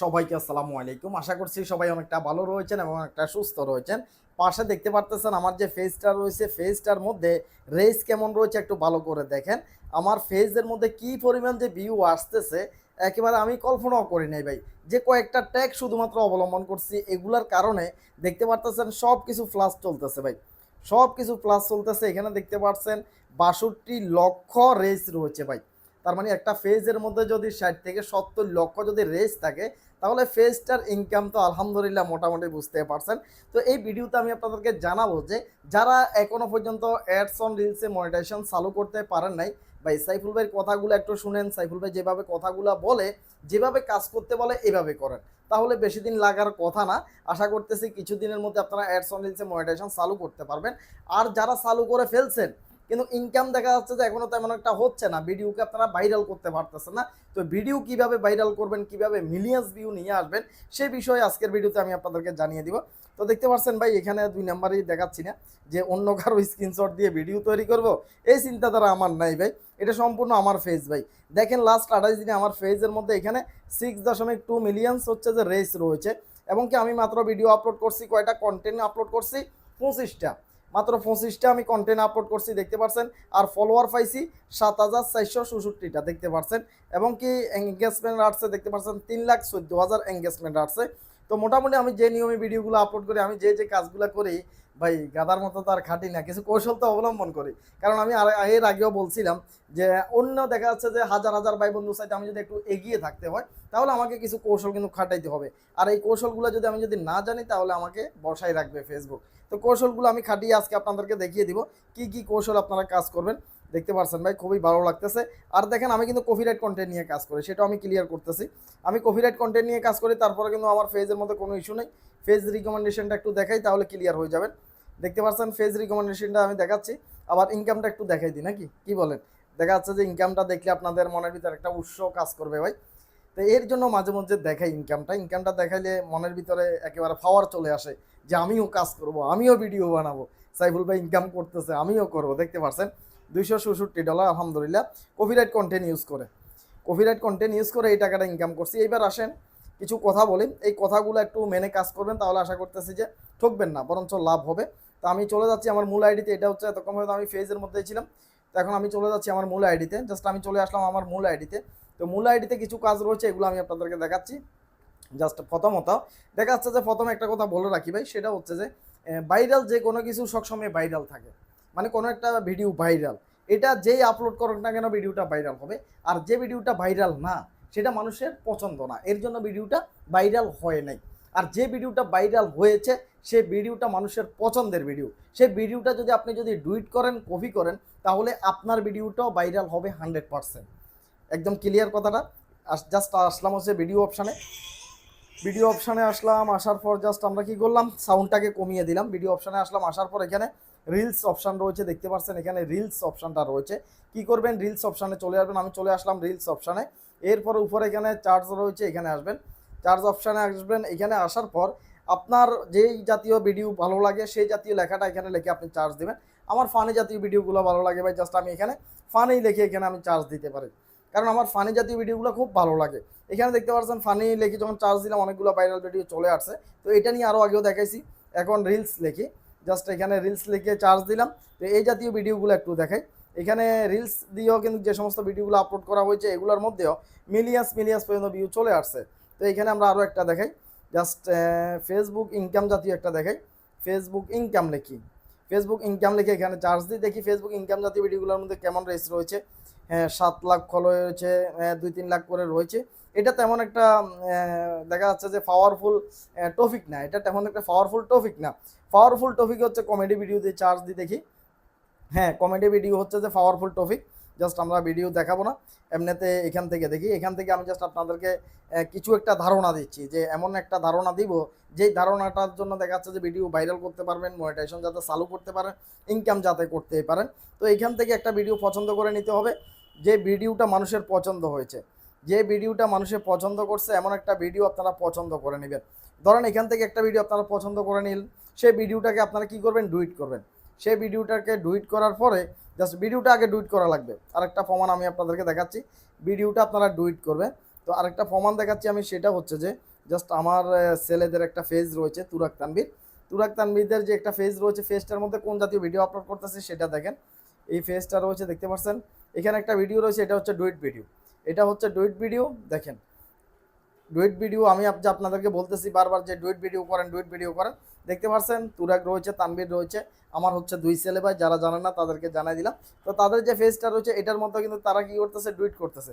সবাইকে আসসালামু আলাইকুম। আশা করছি সবাই অনেকটা ভালো রয়েছেন এবং একটা সুস্থ রয়েছেন। পাশে দেখতে পারতেছেন আমার যে ফেজটা রয়েছে ফেজটার মধ্যে রেস কেমন রয়েছে একটু ভালো করে দেখেন। আমার ফেজের মধ্যে কি পরিমাণ যে ভিউ আসতেছে, একেবারে আমি কল্পনাও করি নাই ভাই। যে কয়েকটা ট্যাগ শুধুমাত্র অবলম্বন করছি, এগুলার কারণে দেখতে পারতেছেন সব কিছু ফ্লাস চলতেছে ভাই। সব কিছু প্লাস চলতেছে। এখানে দেখতে পাচ্ছেন বাষট্টি লক্ষ রেস রয়েছে ভাই। তার মানে একটা ফেজের মধ্যে যদি ষাট থেকে সত্তর লক্ষ যদি রেস থাকে, তাহলে ফেজটার ইনকাম তো আলহামদুলিল্লাহ মোটামুটি বুঝতে পারছেন। তো এই ভিডিওতে আমি আপনাদেরকে জানাব যে, যারা এখনও পর্যন্ত অ্যাডস অন রিলসে মনিটাইজেশন চালু করতে পারেন নাই, ভাই সাইফুল ভাইয়ের কথাগুলো একটু শুনেন। সাইফুল ভাই যেভাবে কথাগুলো বলে, যেভাবে কাজ করতে বলে, এভাবে করেন। তাহলে বেশি দিন লাগার কথা না। আশা করতেছি কিছুদিনের মধ্যে আপনারা অ্যাডস অন রিলসে মনিটাইজেশন চালু করতে পারবেন। আর যারা চালু করে ফেলছেন কিন্তু ইনকাম দেখা যাচ্ছে যে এখনও তেমন একটা হচ্ছে না। ভিডিওকে আপনারা ভাইরাল করতে পারতেছেন না। তো ভিডিও কীভাবে ভাইরাল করবেন, কীভাবে মিলিয়ন্স ভিউ নিয়ে আসবেন, সেই বিষয়ে আজকের ভিডিওতে আমি আপনাদেরকে জানিয়ে দিব। তো দেখতে পাচ্ছেন ভাই, এখানে দুই নাম্বারই দেখাচ্ছি না। যে অন্য কারও স্ক্রিনশট দিয়ে ভিডিও তৈরি করব, এই চিন্তাধারা আমার নাই ভাই। এটা সম্পূর্ণ আমার ফেজ ভাই। দেখেন লাস্ট আঠাশ দিনে আমার ফেজের মধ্যে এখানে সিক্স দশমিক টু মিলিয়ন্স হচ্ছে যে রেস রয়েছে। এবং কি আমি মাত্র ভিডিও আপলোড করছি, কয়টা কন্টেন্ট আপলোড করছি? পঁচিশটা। মাত্র পঁচিশটা আমি কন্টেন্ট আপলোড করছি, দেখতে পারছেন? আর ফলোয়ার পাইছি সাত হাজার চারশো চৌষট্টিটা দেখতে পারছেন? এবং কি এঙ্গেজমেন্ট আসছে দেখতে পারছেন, তিন লাখ চোদ্দ হাজার এঙ্গেজমেন্ট আসছে তো মোটামুটি আমি যে নিয়মে ভিডিওগুলো আপলোড করি, আমি যে যে কাজগুলো করি, ভাই গাদার মতো তো আর খাটি না, কিছু কৌশল তো অবলম্বন করি। কারণ আমি এর আগেও বলছিলাম যে অন্য দেখা যাচ্ছে যে হাজার হাজার ভাই বন্ধুর সাথে আমি যদি একটু এগিয়ে থাকতে হয়, তাহলে আমাকে কিছু কৌশল কিন্তু খাটাইতে হবে। আর এই কৌশলগুলো যদি আমি যদি না জানি, তাহলে আমাকে বসাই রাখবে ফেসবুক তো কৌশলগুলো আমি খাটিয়ে আজকে আপনাদেরকে দেখিয়ে দিব, কি কি কৌশল আপনারা কাজ করবেন। দেখতে পারছেন ভাই, খুবই ভালো লাগতেছে। আর দেখেন, আমি কিন্তু কপিরাইট কন্টেন্ট নিয়ে কাজ করি, সেটাও আমি ক্লিয়ার করতেছি। আমি কপিরাইট কন্টেন্ট নিয়ে কাজ করি, তারপরে কিন্তু আমার ফেজের মধ্যে কোনো ইস্যু নেই। ফেজ রিকমেন্ডেশনটা একটু দেখাই, তাহলে ক্লিয়ার হয়ে যাবেন। দেখতে পাচ্ছেন ফেজ রিকমেন্ডেশনটা আমি দেখাচ্ছি। আবার ইনকামটা একটু দেখাই দিই, নাকি? কি বলেন? দেখা যাচ্ছে যে ইনকামটা দেখলে আপনাদের মনের ভিতরে একটা উৎস কাজ করবে ভাই। তো এর জন্য মাঝে মধ্যে দেখাই ইনকামটা ইনকামটা দেখাইলে মনের ভিতরে একেবারে পাওয়ার চলে আসে, যে আমিও কাজ করব, আমিও ভিডিও বানাবো। সাইফুল ভাই ইনকাম করতেছে, আমিও করব, দেখতে পাচ্ছেন দুইশো চৌষট্টি ডলার আলহামদুলিল্লাহ কপিরাইট কন্টেন্ট ইউজ করে। কপিরাইট কন্টেন্ট ইউজ করে এই টাকাটা ইনকাম করছি। এইবার আসেন, কিছু কথা বলি। এই কথাগুলো একটু মেনে কাজ করবেন, তাহলে আশা করতেছি যে ঠকবেন না, বরঞ্চ লাভ হবে। তো আমি চলে যাচ্ছি আমার মূল আইডিতে এটা হচ্ছে এতক্ষণ হয়তো আমি ফেজের মধ্যেই ছিলাম। তো এখন আমি চলে যাচ্ছি আমার মূল আইডিতে জাস্ট আমি চলে আসলাম আমার মূল আইডিতে তো। মূল আইডিতে কিছু কাজ রয়েছে, এগুলো আমি আপনাদেরকে দেখাচ্ছি। জাস্ট প্রথমত, দেখা যাচ্ছে যে প্রথমে একটা কথা বলে রাখি ভাই, সেটা হচ্ছে যে ভাইরাল যে কোনো কিছু সবসময় ভাইরাল থাকে। মানে কোনো একটা ভিডিও ভাইরাল এটা যেই আপলোড করুক না কেন ভিডিওটা ভাইরাল হবে। আর যে ভিডিওটা ভাইরাল না, সেটা মানুষের পছন্দ না। এর জন্য ভিডিওটা ভাইরাল হয় নাই। আর যে ভিডিওটা ভাইরাল হয়েছে, সে ভিডিওটা মানুষের পছন্দের ভিডিও সেই ভিডিওটা যদি আপনি যদি ডুইট করেন কপি করেন, তাহলে আপনার ভিডিওটাও ভাইরাল হবে হান্ড্রেড পারসেন্ট একদম ক্লিয়ার কথাটা? জাস্ট আসলাম হচ্ছে ভিডিও অপশানে ভিডিও অপশানে আসলাম, আসার পর জাস্ট আমরা কি করলাম? সাউন্ডটাকে কমিয়ে দিলাম। ভিডিও অপশানে আসলাম, আসার পর এখানে রিলস অপশান রয়েছে, দেখতে পাচ্ছেন এখানে রিলস অপশানটা রয়েছে। কি করবেন? রিলস অপশানে চলে আসবেন, আমি চলে আসলাম রিলস অপশানে। এরপর উপরে এখানে চার্জ রয়েছে, এখানে আসবেন। চার্জ অপশানে আসবেন, এখানে আসার পর আপনার যেই জাতীয় ভিডিও ভালো লাগে, সেই জাতীয় লেখাটা এখানে লিখে আপনি চার্জ দেবেন। আমার ফানি জাতীয় ভিডিওগুলো ভালো লাগে ভাই জাস্ট আমি এখানে ফানি লিখে এখানে আমি চার্জ দিতে পারি। কারণ আমার ফানি জাতীয় ভিডিওগুলো খুব ভালো লাগে। এখানে দেখতে পাচ্ছেন ফানি লিখে যখন চার্জ দিলাম, অনেকগুলো ভাইরাল ভিডিও চলে আসছে। তো এটা নিয়ে আরও আগেও দেখাইছি। এখন রিলস লিখি। জাস্ট এখানে রিলস লিখে চার্জ দিলাম। তো এই জাতীয় ভিডিওগুলো একটু দেখাই। এখানে রিলস দিয়েও কিন্তু যে সমস্ত ভিডিওগুলো আপলোড করা হয়েছে, এগুলোর মধ্যেও মিলিয়াস মিলিয়াস পর্যন্ত ভিউ চলে আসছে। তো এখানে আমরা আরও একটা দেখাই। জাস্ট ফেসবুক ইনকাম জাতীয় একটা দেখাই। ফেসবুক ইনকাম লিখি। ফেসবুক ইনকাম লিখে এখানে চার্জ দিই। দেখি ফেসবুক ইনকাম জাতীয় ভিডিওগুলোর মধ্যে কেমন রেস রয়েছে। হ্যাঁ সাত লাখ ফলো রয়েছে দুই, তিন লাখ করে রয়েছে। এটা তেমন একটা দেখা যাচ্ছে যে পাওয়ারফুল টপিক না। এটা তেমন একটা পাওয়ারফুল টপিক না। পাওয়ারফুল টপিক হচ্ছে কমেডি ভিডিও দিয়ে চার্জ দিই দেখি। হ্যাঁ কমেডি ভিডিও হচ্ছে যে পাওয়ারফুল টপিক জাস্ট আমরা ভিডিও দেখাবো না। এমনিতে এখান থেকে দেখি। এখান থেকে আমি জাস্ট আপনাদেরকে কিছু একটা ধারণা দিচ্ছি যে এমন একটা ধারণা দিব যেই ধারণাটার জন্য দেখা যাচ্ছে যে ভিডিও ভাইরাল করতে পারবেন মনিটাইজেশন যাতে চালু করতে পারেন ইনকাম যাতে করতে পারেন। তো এখান থেকে একটা ভিডিও পছন্দ করে নিতে হবে যে ভিডিওটা মানুষের পছন্দ হয়েছে। যে ভিডিওটা মানুষের পছন্দ করছে, এমন একটা ভিডিও আপনারা পছন্দ করে নেবেন। ধরেন এখান থেকে একটা ভিডিও আপনারা পছন্দ করে নিন সেই ভিডিওটাকে আপনারা কি করবেন? ডুইট করবেন। সেই ভিডিওটাকে ডুইট করার পরে জাস্ট ভিডিওটা আগে ডুইট করা লাগবে। আরেকটা প্রমাণ আমি আপনাদেরকে দেখাচ্ছি। ভিডিওটা আপনারা ডুইট করবেন। তো আরেকটা প্রমাণ দেখাচ্ছি আমি, সেটা হচ্ছে যে জাস্ট আমার ছেলেদের একটা ফেজ রয়েছে তুরাক তানবির তুরাক তানবিরদের যে একটা ফেজ রয়েছে ফেজটার মধ্যে কোন জাতীয় ভিডিও আপলোড করতেছে সেটা দেখেন। এই ফেজটা রয়েছে, দেখতে পাচ্ছেন? এখানে একটা ভিডিও রয়েছে, এটা হচ্ছে ডুইট ভিডিও এটা হচ্ছে ডুইট ভিডিও, দেখেন। ডুইট ভিডিও, আমি যে আপনাদেরকে বলতেছি বারবার যে ডুইট ভিডিও করেন ডুইট ভিডিও করেন, দেখতে পাচ্ছেন তুরাক রয়েছে তানবির রয়েছে, আমার হচ্ছে দুই ছেলে ভাই, যারা জানে না তাদেরকে জানাই দিলাম। তো তাদের যে ফেজটা রয়েছে, এটার মধ্যে কিন্তু তারা কি করতেছে ডুইট করতেছে।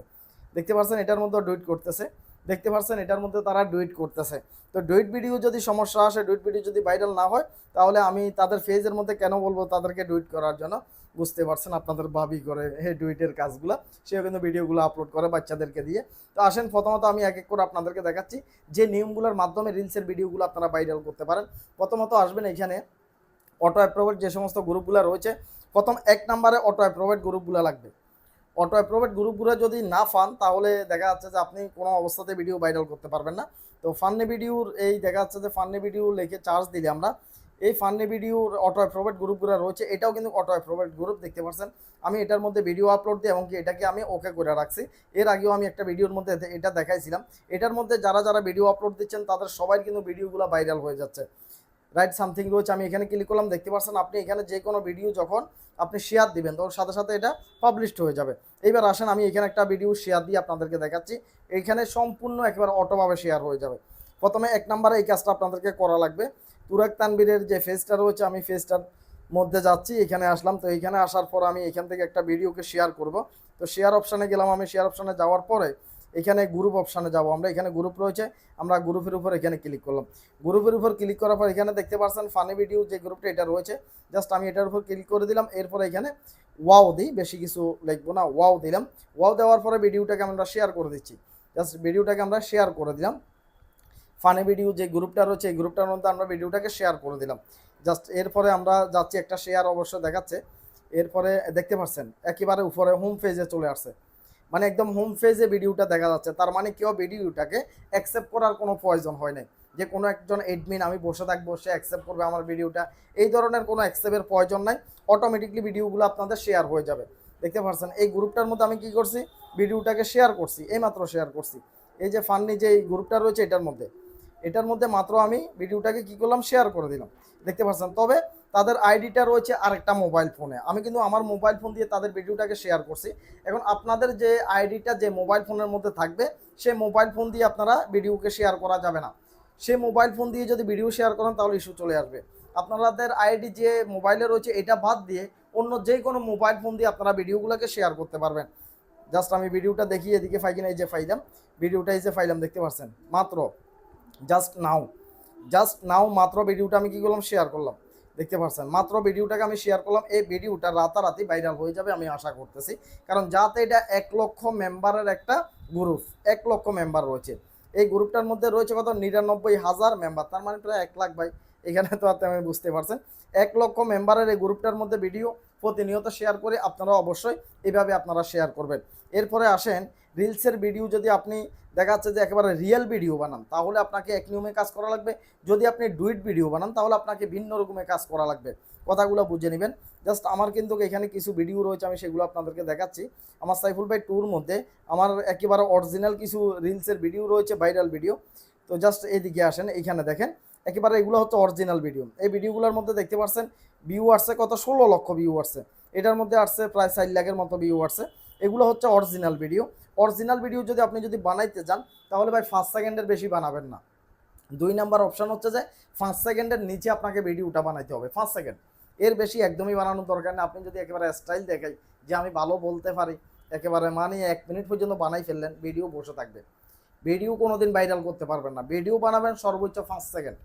দেখতে পাচ্ছেন এটার মধ্যে ডুইট করতেছে। দেখতে পাচ্ছেন এটার মধ্যে তারা ডুইট করতেছে। তো ডুইট ভিডিও যদি সমস্যা আসে ডুইট ভিডিও যদি ভাইরাল না হয়, তাহলে আমি তাদের ফেজের মধ্যে কেন বলব তাদেরকে ডুইট করার জন্য? বুঝতে পারছেন আপনাদের ভাবি করে হে ডুইটের কাজগুলো, সেও কিন্তু ভিডিওগুলো আপলোড করে বাচ্চাদেরকে দিয়ে। তো আসেন, প্রথমত আমি এক এক করে আপনাদেরকে দেখাচ্ছি যে নিয়মগুলোর মাধ্যমে রিলসের ভিডিওগুলো আপনারা ভাইরাল করতে পারেন। প্রথমত আসবেন এখানে অটো অ্যাপ্রোভেট যে সমস্ত গ্রুপগুলো রয়েছে, প্রথম এক নম্বরে অটো অ্যাপ্রোভেড গ্রুপগুলো লাগবে। অটো অ্যাপ্রোভেড গ্রুপগুলো যদি না ফান তাহলে দেখা যাচ্ছে যে আপনি কোনো অবস্থাতে ভিডিও ভাইরাল করতে পারবেন না। তো ফান্নি ভিডিওর এই দেখা যাচ্ছে যে ফান্নি ভিডিও লিখে চার্জ দিলে আমরা এই ফান্নি ভিডিওর অটো অ্যাপ্রোভেট গ্রুপগুলো রয়েছে, এটাও কিন্তু অটো অ্যাপ্রোভেট গ্রুপ, দেখতে পাচ্ছেন আমি এটার মধ্যে ভিডিও আপলোড দিই এবং কি এটাকে আমি ওকে করে রাখছি। এর আগেও আমি একটা ভিডিওর মধ্যে এটা দেখাইছিলাম। এটার মধ্যে যারা যারা ভিডিও আপলোড দিচ্ছেন, তাদের সবাই কিন্তু ভিডিওগুলো ভাইরাল হয়ে যাচ্ছে। রাইট সামথিং রয়েছে, আমি এখানে ক্লিক করলাম, দেখতে পাচ্ছেন আপনি এখানে যে কোনো ভিডিও যখন আপনি শেয়ার দিবেন তখন সাথে সাথে এটা পাবলিশড হয়ে যাবে। এইবার আসেন, আমি এখানে একটা ভিডিও শেয়ার দিয়ে আপনাদেরকে দেখাচ্ছি। এইখানে সম্পূর্ণ একেবারে অটোভাবে শেয়ার হয়ে যাবে। প্রথমে এক নম্বরে এই কাজটা আপনাদেরকে করা লাগবে। তুরাক তানবীরের যে ফেজটা রয়েছে, আমি ফেজটার মধ্যে যাচ্ছি, এখানে আসলাম। তো এখানে আসার পর আমি এখান থেকে একটা ভিডিওকে শেয়ার করব। তো শেয়ার অপশানে গেলাম আমি। শেয়ার অপশানে যাওয়ার পরে এখানে গ্রুপ অপশানে যাব আমরা। এখানে গ্রুপ রয়েছে, আমরা গ্রুপের উপর এখানে ক্লিক করলাম। গ্রুপের উপর ক্লিক করার পর এখানে দেখতে পাচ্ছেন ফানি ভিডিও যে গ্রুপটা এটা রয়েছে। জাস্ট আমি এটার উপর ক্লিক করে দিলাম। এরপর এখানে ওয়াও দিই, বেশি কিছু লিখব না ওয়াও দিলাম। ওয়াও দেওয়ার পরে ভিডিওটাকে আমরা শেয়ার করে দিচ্ছি। জাস্ট ভিডিওটাকে আমরা শেয়ার করে দিলাম। ফানি ভিডিও যে গ্রুপটা রয়েছে, এই গ্রুপটার মধ্যে আমরা ভিডিওটাকে শেয়ার করে দিলাম। জাস্ট এরপরে আমরা যাচ্ছি, একটা শেয়ার অবশ্য দেখাচ্ছে। এরপরে দেখতে পাচ্ছেন একেবারে উপরে হোম পেজে চলে আসছে। মানে একদম হোম পেজে ভিডিওটা দেখা যাচ্ছে। তার মানে কেউ ভিডিওটাকে অ্যাকসেপ্ট করার কোনো প্রয়োজন হয় নাই। যে কোনো একজন এডমিন আমি বসে থাকব, সে অ্যাকসেপ্ট করবে আমার ভিডিওটা। এই ধরনের কোনো অ্যাকসেপ্টের প্রয়োজন নাই। অটোমেটিকলি ভিডিওগুলো আপনাদের শেয়ার হয়ে যাবে। দেখতে পাচ্ছেন এই গ্রুপটার মধ্যে আমি কি করছি? ভিডিওটাকে শেয়ার করছি, এইমাত্র শেয়ার করছি। এই যে ফান্নি যে এই গ্রুপটা রয়েছে, এটার মধ্যে। এটার মধ্যে মাত্র আমি ভিডিওটাকে কি করলাম? শেয়ার করে দিলাম। দেখতে পাচ্ছেন? তবে তাদের আইডিটা রয়েছে আরেকটা মোবাইল ফোনে আমি কিন্তু আমার মোবাইল ফোন দিয়ে তাদের ভিডিওটাকে শেয়ার করছি। এখন আপনাদের যে আইডিটা যে মোবাইল ফোনের মধ্যে থাকবে, সেই মোবাইল ফোন দিয়ে আপনারা ভিডিওকে শেয়ার করা যাবে না। সেই মোবাইল ফোন দিয়ে যদি ভিডিও শেয়ার করেন, তাহলে ইস্যু চলে আসবে। আপনাদের আইডি যে মোবাইলে রয়েছে, এটা বাদ দিয়ে অন্য যে কোনো মোবাইল ফোন দিয়ে আপনারা ভিডিওগুলোকে শেয়ার করতে পারবেন। জাস্ট আমি ভিডিওটা দেখি এদিকে ফাইকিনা এই যে ফাইলাম, ভিডিওটা এই যে ফাইলাম, দেখতে পাচ্ছেন? মাত্র জাস্ট নাও জাস্ট নাও মাত্র ভিডিওটা আমি কী করলাম? শেয়ার করলাম। দেখতে পাচ্ছেন, মাত্র ভিডিওটাকে আমি শেয়ার করলাম। এই ভিডিওটা রাতারাতি ভাইরাল হয়ে যাবে আমি আশা করতেছি। কারণ যাতে এটা এক লক্ষ মেম্বারের একটা গ্রুপ এক লক্ষ মেম্বার রয়েছে। এই গ্রুপটার মধ্যে রয়েছে কত? নিরানব্বই হাজার মেম্বার তার মানে প্রায় এক লাখ ভাই। এখানে তো আপনি আমি বুঝতে পারছেন। এক লক্ষ মেম্বারের এই গ্রুপটার মধ্যে ভিডিও প্রতিনিয়ত শেয়ার করে আপনারা অবশ্যই এভাবে আপনারা শেয়ার করবেন। এরপরে আসেন রিলসের ভিডিও যদি আপনি দেখা যাচ্ছে যে একেবারে রিয়েল ভিডিও বানান, তাহলে আপনাকে এক নিয়মে কাজ করা লাগবে। যদি আপনি ডুইট ভিডিও বানান, তাহলে আপনাকে ভিন্ন রকমের কাজ করা লাগবে। কথাগুলো বুঝে নেবেন। জাস্ট আমার কিন্তু এখানে কিছু ভিডিও রয়েছে, আমি সেগুলো আপনাদেরকে দেখাচ্ছি। আমার সাইফুল ভাই ট্যুর মধ্যে আমার একেবারে অরিজিনাল কিছু রিলসের ভিডিও রয়েছে ভাইরাল ভিডিও তো জাস্ট এইদিকে আসেন, এইখানে দেখেন। একেবারে এগুলো হচ্ছে অরিজিনাল ভিডিও এই ভিডিওগুলোর মধ্যে দেখতে পাচ্ছেন ভিউ আসছে কত ষোলো লক্ষ ভিউ আসছে এটার মধ্যে আসছে প্রায় চার লাখের মতো ভিউ আসছে এগুলো হচ্ছে অরিজিনাল ভিডিও অরিজিনাল ভিডিও যদি আপনি যদি বানাইতে চান তাহলে ভাই ফার্স্ট সেকেন্ডের বেশি বানাবেন না। দুই নাম্বার অপশান হচ্ছে যে পাঁচ সেকেন্ডের নিচে আপনাকে ভিডিওটা বানাইতে হবে পাঁচ সেকেন্ড এর বেশি একদমই বানানোর দরকার না আপনি যদি একেবারে স্টাইল দেখাই যে, আমি ভালো বলতে পারি, একেবারে মানে এক মিনিট পর্যন্ত বানাই ফেললেন ভিডিও বসে থাকবে। ভিডিও কোনো দিন ভাইরাল করতে পারবেন না। ভিডিও বানাবেন সর্বোচ্চ পাঁচ সেকেন্ড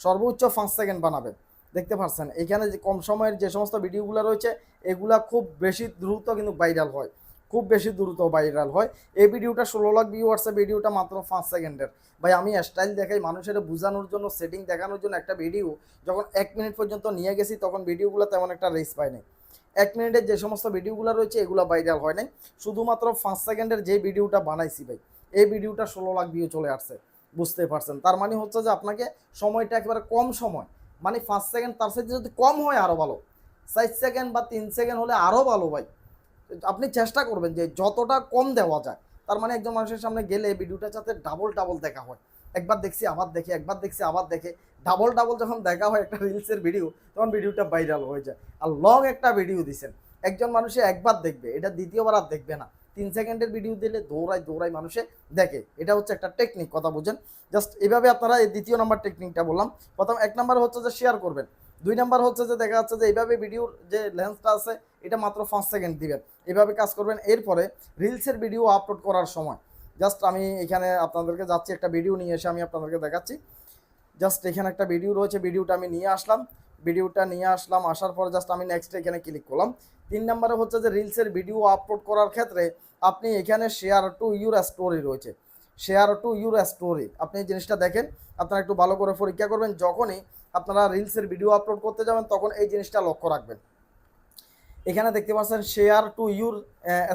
সর্বোচ্চ পাঁচ সেকেন্ড বানাবেন। দেখতে পাচ্ছেন, এখানে যে কম সময়ের যে সমস্ত ভিডিওগুলো রয়েছে, এগুলা খুব বেশি দ্রুত কিন্তু ভাইরাল হয়। খুব বেশি দ্রুত ভাইরাল হয়। এই ভিডিওটা ষোলো লাখ ভিউ আসছে ভিডিওটা মাত্র পাঁচ সেকেন্ডের ভাই, আমি স্টাইল দেখাই, মানুষের বোঝানোর জন্য সেটিং দেখানোর জন্য একটা ভিডিও যখন এক মিনিট পর্যন্ত নিয়ে গেছি, তখন ভিডিওগুলো তেমন একটা রেস পায় নাই। এক মিনিটের যে সমস্ত ভিডিওগুলো রয়েছে, এগুলো ভাইরাল হয় নাই। শুধুমাত্র পাঁচ সেকেন্ডের যে ভিডিওটা বানাইছি ভাই এই ভিডিওটা ষোলো লাখ ভিউ চলে আসছে বুঝতে পারছেন। তার মানে হচ্ছে যে আপনাকে সময়টা একেবারে কম সময় মানে পাঁচ সেকেন্ড তার সাথে যদি কম হয় আরও ভালো, চার সেকেন্ড বা তিন সেকেন্ড হলে আরও ভালো ভাই। আপনি চেষ্টা করবেন যে যতটা কম দেওয়া যায়, তার মানে একজন মানুষের সামনে গেলে ভিডিওটা যাতে ডাবল ডাবল দেখা হয়। একবার দেখছি, আবার দেখে, একবার দেখছি, আবার দেখে ডাবল ডাবল যখন দেখা হয় একটা রিলসের ভিডিও তখন ভিডিওটা ভাইরাল হয়ে যায়। আর লং একটা ভিডিও দিছেন, একজন মানুষে একবার দেখবে, এটা দ্বিতীয়বার আর দেখবে না। তিন সেকেন্ডের ভিডিও দিলে দৌড়ায় দৌড়ায় মানুষে দেখে। এটা হচ্ছে একটা টেকনিক কথা বুঝেন? জাস্ট এভাবে আপনারা এই দ্বিতীয় নাম্বার টেকনিকটা বললাম। প্রথম এক নাম্বার হচ্ছে যে শেয়ার করবেন। দুই নাম্বার হচ্ছে যে দেখা যাচ্ছে যে এইভাবে ভিডিওর যে লেন্সটা আছে, এটা মাত্র পাঁচ সেকেন্ড দিবেন। এভাবে কাজ করবেন। এরপরে রিলসের ভিডিও আপলোড করার সময় জাস্ট আমি এখানে আপনাদেরকে যাচ্ছি, একটা ভিডিও নিয়ে এসে আমি আপনাদেরকে দেখাচ্ছি। জাস্ট এখানে একটা ভিডিও রয়েছে ভিডিওটা আমি নিয়ে আসলাম। ভিডিওটা নিয়ে আসলাম, আসার পর জাস্ট আমি নেক্সট এখানে ক্লিক করলাম। তিন নম্বরে হচ্ছে যে রিলসের ভিডিও আপলোড করার ক্ষেত্রে আপনি এখানে শেয়ার টু ইউর স্টোরি রয়েছে। শেয়ার টু ইউর স্টোরি আপনি এই জিনিসটা দেখেন, আপনারা একটু ভালো করে পরীক্ষা করবেন, যখনই আপনারা রিলসের ভিডিও আপলোড করতে যাবেন, তখন এই জিনিসটা লক্ষ্য রাখবেন। এখানে দেখতে পাচ্ছেন শেয়ার টু ইউর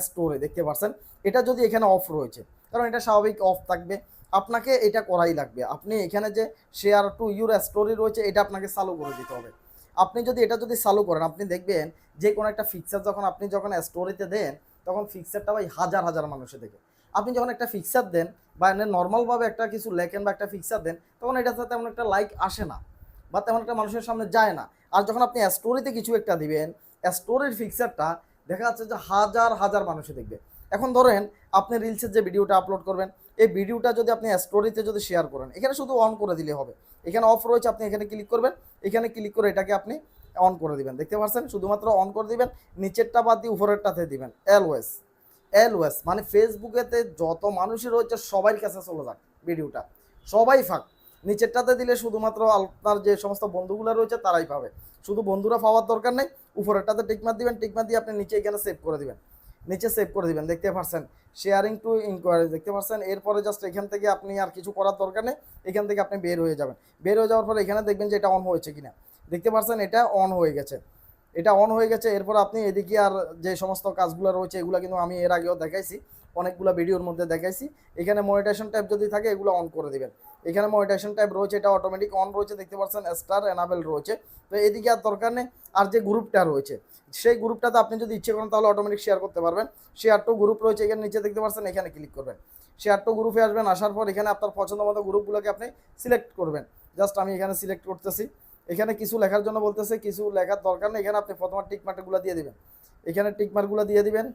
স্টোরি দেখতে পাচ্ছেন। এটা যদি এখানে অফ রয়েছে কারণ এটা স্বাভাবিক অফ থাকবে। আপনাকে এটা করাই লাগবে। আপনি এখানে যে শেয়ার টু ইউর স্টোরি রয়েছে, এটা আপনাকে চালু করে দিতে হবে। আপনি যদি এটা যদি চালু করেন, আপনি দেখবেন যে কোনো একটা ফিক্সার যখন আপনি যখন স্টোরিতে দেন, তখন ফিক্সারটা ভাই হাজার হাজার মানুষে দেখে। আপনি যখন একটা ফিক্সার দেন বা এনে নর্মালভাবে একটা কিছু লেখেন বা একটা ফিক্সার দেন, তখন এটাতে তেমন একটা লাইক আসে না বা তেমন একটা মানুষের সামনে যায় না। আর যখন আপনি স্টোরিতে কিছু একটা দিবেন স্টোরির ফিক্সারটা দেখা যাচ্ছে যে হাজার হাজার মানুষে দেখবে। এখন ধরেন আপনি রিলসের যে ভিডিওটা আপলোড করবেন, এই ভিডিওটা যদি আপনি স্টোরিতে যদি শেয়ার করেন, এখানে শুধু অন করে দিলে হবে। এখানে অফ রয়েছে, আপনি এখানে ক্লিক করবেন, এখানে ক্লিক করে এটাকে আপনি অন করে দিবেন। দেখতে পাচ্ছেন? শুধুমাত্র অন করে দিবেন, নিচেরটা বাদ দিয়ে উপরেরটাতে দিবেন। এলওয়েস এলওয়েস মানে ফেসবুকেতে যত মানুষই রয়েছে সবার কাছে চলে যাক ভিডিওটা। সবাই ফাঁক। নিচেরটাতে দিলে শুধুমাত্র আপনার যে সমস্ত বন্ধুগুলো রয়েছে, তারাই পাবে। শুধু বন্ধুরা পাওয়ার দরকার নেই উপরেরটাতে টিকমার দিবেন টিকমার দিয়ে আপনি নিচে এখানে সেভ করে দিবেন। নিচে সেভ করে দিবেন, দেখতে পাচ্ছেন শেয়ারিং টু ইনকোয়ারি দেখতে পাচ্ছেন এরপরে জাস্ট এখান থেকে আপনি আর কিছু করার দরকার নেই, এখান থেকে আপনি বের হয়ে যাবেন। বের হয়ে যাওয়ার পরে এখানে দেখবেন যে এটা অন হয়েছে কিনা। দেখতে পাচ্ছেন এটা অন হয়ে গেছে। এটা অন হয়ে গেছে, এরপর আপনি এদিকে আর যে সমস্ত কাজগুলো রয়েছে, এগুলো কিন্তু আমি এর আগেও দেখাইছি। অনেকগুলো ভিডিওর মধ্যে দেখাইছি। এখানে মনিটেশন ট্যাব যদি থাকে, এগুলো অন করে দিবেন। এখানে মনিটেশন ট্যাব রয়েছে, এটা অটোমেটিক অন রয়েছে, দেখতে পাচ্ছেন স্টার এনাবেল রয়েছে। তো এদিকে আর দরকার নেই, আর যে গ্রুপটা রয়েছে, সেই গ্রুপটাতে আপনি যদি ইচ্ছে করেন, তাহলে অটোমেটিক শেয়ার করতে পারবেন। শেয়ার টু গ্রুপ রয়েছে, এখানে নিচে দেখতে পাচ্ছেন, এখানে ক্লিক করবেন। শেয়ার টু গ্রুপে আসবেন, আসার পর এখানে আপনার পছন্দ মতো গ্রুপগুলোকে আপনি সিলেক্ট করবেন। জাস্ট আমি এখানে সিলেক্ট করতেছি। এখানে কিছু লেখার জন্য বলতেছে, কিছু লেখার দরকার নেই, এখানে আপনি প্রথমে টিক মার্কগুলো দিয়ে দিবেন। এখানে টিকমার্কগুলো দিয়ে দিবেন।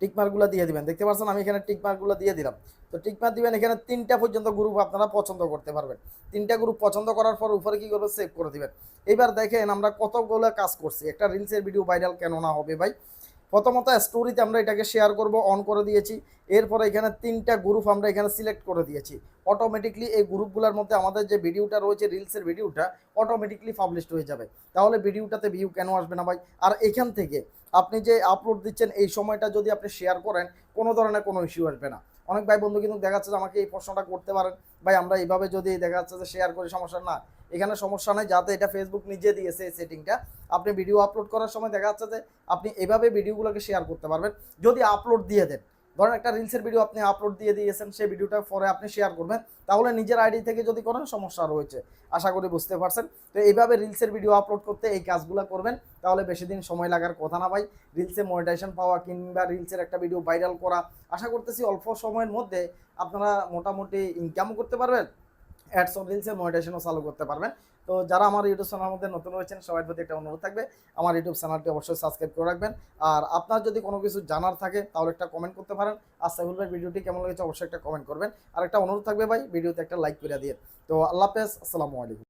টিক মার্কগুলো দিয়ে দিবেন। দেখতে পাচ্ছেন আমি এখানে টিক মার্কগুলো দিয়ে দিলাম। তো টিক মার্ক দিবেন, এখানে তিনটা পর্যন্ত গ্রুপ আপনারা পছন্দ করতে পারবেন। তিনটা গ্রুপ পছন্দ করার পর উপরে কি করবে সেভ করে দিবেন। এবার দেখেন আমরা কতগুলো কাজ করছি। একটা রিলসের ভিডিও ভাইরাল কেন না হবে ভাই? প্রথমত স্টোরিতে আমরা এটাকে শেয়ার করব অন করে দিয়েছি। এরপরে এখানে তিনটা গ্রুপ আমরা এখানে সিলেক্ট করে দিয়েছি। অটোমেটিকলি এই গ্রুপগুলোর মধ্যে আমাদের যে ভিডিওটা রয়েছে রিলসের ভিডিওটা অটোমেটিকলি পাবলিশড হয়ে যাবে। তাহলে ভিডিওটাতে ভিউ কেন আসবে না ভাই? আর এখান থেকে আপনি যে আপলোড দিচ্ছেন, এই সময়টা যদি আপনি শেয়ার করেন, কোনো ধরনের কোনো ইস্যু আসবে না। অনেক ভাই বন্ধু কিন্তু দেখা যাচ্ছে যে আমাকে এই প্রশ্নটা করতে পারেন। ভাই, আমরা এইভাবে যদি দেখা যাচ্ছে যে শেয়ার করি, সমস্যা না। এখানে সমস্যা নেই, যাতে এটা ফেসবুক নিজে দিয়েছে এই সেটিংটা আপনি ভিডিও আপলোড করার সময় দেখা যাচ্ছে যে আপনি এভাবে ভিডিওগুলোকে শেয়ার করতে পারবেন। যদি আপলোড দিয়ে দেন ধরেন একটা রিলসের ভিডিও আপনি আপলোড দিয়ে দিয়েছেন, সেই ভিডিওটা পরে আপনি শেয়ার করবেন, তাহলে নিজের আইডি থেকে যদি করেন সমস্যা রয়েছে আশা করি বুঝতে পারছেন। তো এইভাবে রিলসের ভিডিও আপলোড করতে এই কাজগুলো করবেন, তাহলে বেশি দিন সময় লাগার কথা না ভাই। রিলসে মনিটাইজেশন পাওয়া কিংবা রিলসের একটা ভিডিও ভাইরাল করা, আশা করতেছি অল্প সময়ের মধ্যে আপনারা মোটামুটি ইনকামও করতে পারবেন অ্যাডস অন রিলসের মনিটাইজেশনও চালু করতে পারবেন। তো যারা আমার ইউটিউব চ্যানেলের মধ্যে নতুন রয়েছেন, সবার প্রতি একটা অনুরোধ থাকবে। আমার ইউটিউব চ্যানেলটি অবশ্যই সাবস্ক্রাইব করে রাখবেন। আর আপনার যদি কোনো কিছু জানার থাকে, তাহলে একটা কমেন্ট করতে পারেন। আর সাইবুল ভাই, ভিডিওটি কেমন লেগেছে অবশ্যই একটা কমেন্ট করবেন। আর একটা অনুরোধ থাকবে ভাই, ভিডিওতে একটা লাইক করে দিয়ে। তো আল্লাহ হাফেজ, আসসালামু আলাইকুম।